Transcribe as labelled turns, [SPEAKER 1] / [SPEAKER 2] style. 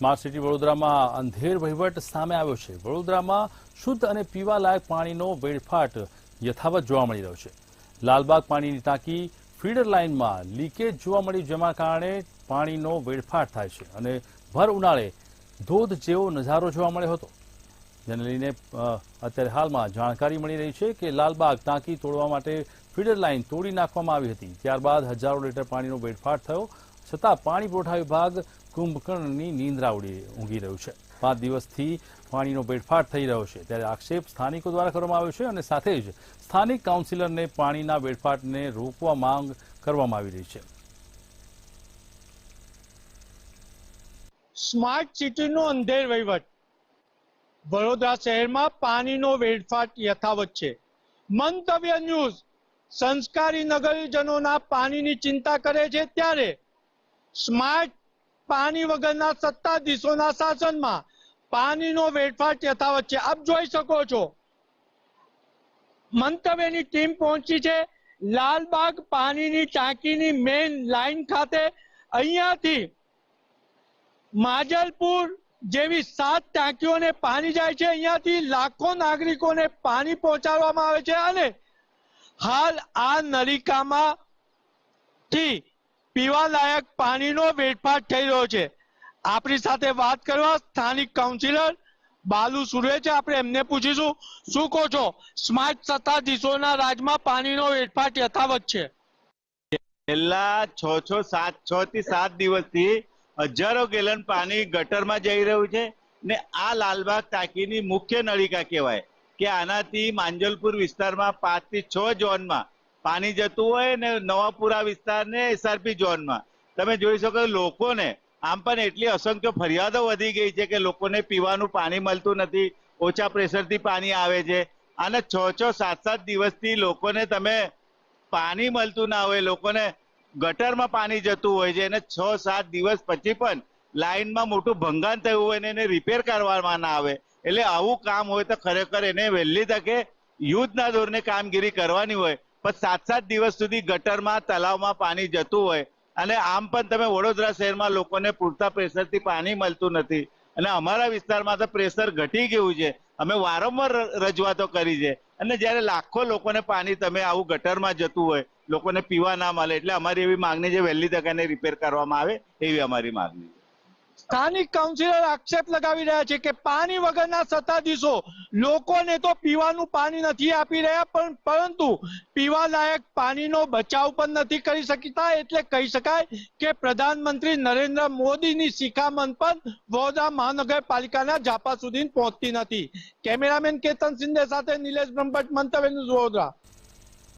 [SPEAKER 1] Smart city વડોદરામાં અંધેર વહીવટ સામે આવ્યો છે. વડોદરામાં શુદ્ધ અને પીવાલાયક પાણીનો વેડફાટ યથાવત જોવા મળી રહ્યો છે. લાલબાગ પાણીની ટાંકી ફીડર લાઇનમાં લીકેજ જોવા મળી જેના કારણે પાણીનો વેડફાટ થાય છે અને ભર ઉનાળે ધોધ જેવો નજારો જોવા મળ્યો હતો. જેને લઈને અત્યારે હાલમાં જાણકારી મળી રહી છે કે લાલબાગ ટાંકી તોડવા માટે ફીડર લાઇન તોડી નાખવામાં આવી હતી. ત્યારબાદ હજારો લીટર પાણીનો વેડફાટ થયો. છતાં પાણી પુરવઠા વિભાગ કુંભકર્ણની નિંદ્રા ઉડી ઊંઘી રહ્યું છે. પાંચ દિવસથી પાણીનો વેડફાટ થઈ રહ્યો છે. ત્યારે આક્ષેપ સ્થાનિકો દ્વારા કરવામાં આવ્યો છે અને સાથે જ સ્થાનિક કાઉન્સિલરને પાણીના વેડફાટને રોકવા માંગ કરવામાં આવી રહી છે.
[SPEAKER 2] સ્માર્ટ સિટીનો અંધેર વહીવટ. વડોદરા શહેરમાં પાણીનો વેડફાટ યથાવત છે. મંતવ્ય ન્યૂઝ. સંસ્કારી નગરજનોના પાણીની ચિંતા કરે છે ત્યારે સ્માર્ટ પાણી વગરના સત્તાધીશોના શાસનમાં પાણીનો વેડફાટ યથાવત છે. આપ જોઈ શકો છો. મંતવ્યની ટીમ પહોંચી છે. લાલબાગ પાણીની ટાંકીની મેઇન લાઈન ખાતે. અહીંયાથી માજલપુર જેવી સાત ટાંકીઓને પાણી જાય છે. અહીંયાથી લાખો નાગરિકોને પાણી પહોંચાડવામાં આવે છે અને હાલ આ નલિકામાં થી પીવાલાયક પાણીનો વેડફાટ થઈ રહ્યો છે. આપણી સાથે વાત કરવા સ્થાનિક કાઉન્સિલર બાલુ સુરેજ આપણે એમને પૂછીશું, શું કહો છો? સ્માર્ટ સત્તાધીશોના રાજમાં પાણીનો વેડફાટ યથાવત છે.
[SPEAKER 3] છેલ્લા છ છ સાત છ થી સાત દિવસથી હજારો ગેલન પાણી ગટરમાં જઈ રહ્યું છે ને આ લાલબાગ ટાંકીની મુખ્ય નળિકા કહેવાય કે આનાથી માંજલપુર વિસ્તારમાં પાંચથી છ ઝોનમાં પાણી જતું હોય ને નવાપુરા વિસ્તારને એસઆરપી ઝોનમાં. તમે જોઈ શકો લોકોને, આમ પણ એટલી અસંખ્ય ફરિયાદો વધી ગઈ છે કે લોકોને પીવાનું પાણી મળતું નથી, ઓછા પ્રેશરથી પાણી આવે છે. અને છ છ, સાત સાત દિવસથી લોકોને તમે પાણી મળતું ના હોય, લોકોને ગટરમાં પાણી જતું હોય છે. અને છ, સાત દિવસ પછી પણ લાઈનમાં મોટું ભંગાણ થયું હોય ને એને રિપેર કરવામાં ના આવે. એટલે આવું કામ હોય તો ખરેખર એને વહેલી તકે યુદ્ધના ધોરણે કામગીરી કરવાની હોય. પણ સાત સાત દિવસ સુધી ગટરમાં તલાવમાં પાણી જતું હોય. અને આમ પણ તમે વડોદરા શહેરમાં લોકોને પૂરતા પ્રેશરથી પાણી મળતું નથી. અને અમારા વિસ્તારમાં તો પ્રેશર ઘટી ગયું છે. અમે વારંવાર રજૂઆતો કરી છે. અને જ્યારે લાખો લોકોને પાણી તમે આવું ગટરમાં જતું હોય, લોકોને પીવા ના મળે, એટલે અમારી એવી માંગણી છે, વહેલી તકે રિપેર કરવામાં આવે, એવી અમારી માંગણી છે.
[SPEAKER 2] સ્થાનિક કાઉન્સિલર આક્ષેપ લગાવી રહ્યા છે કે પાણી વગરના સત્તાધીશો લોકોને તો પીવાનું પાણી નથી આપી રહ્યા પણ પરંતુ પીવા લાયક પાણીનો બચાવ પણ નથી કરી શકતા. એટલે કહી શકાય કે પ્રધાનમંત્રી નરેન્દ્ર મોદીની શિખામણ પણ વડોદરા મહાનગરપાલિકાના જાપા સુધી પહોંચતી નથી. કેમેરામેન કેતન સિંધે સાથે નિલેશ બ્રહ્મભટ્ટ, મંતવ્ય વડોદરા.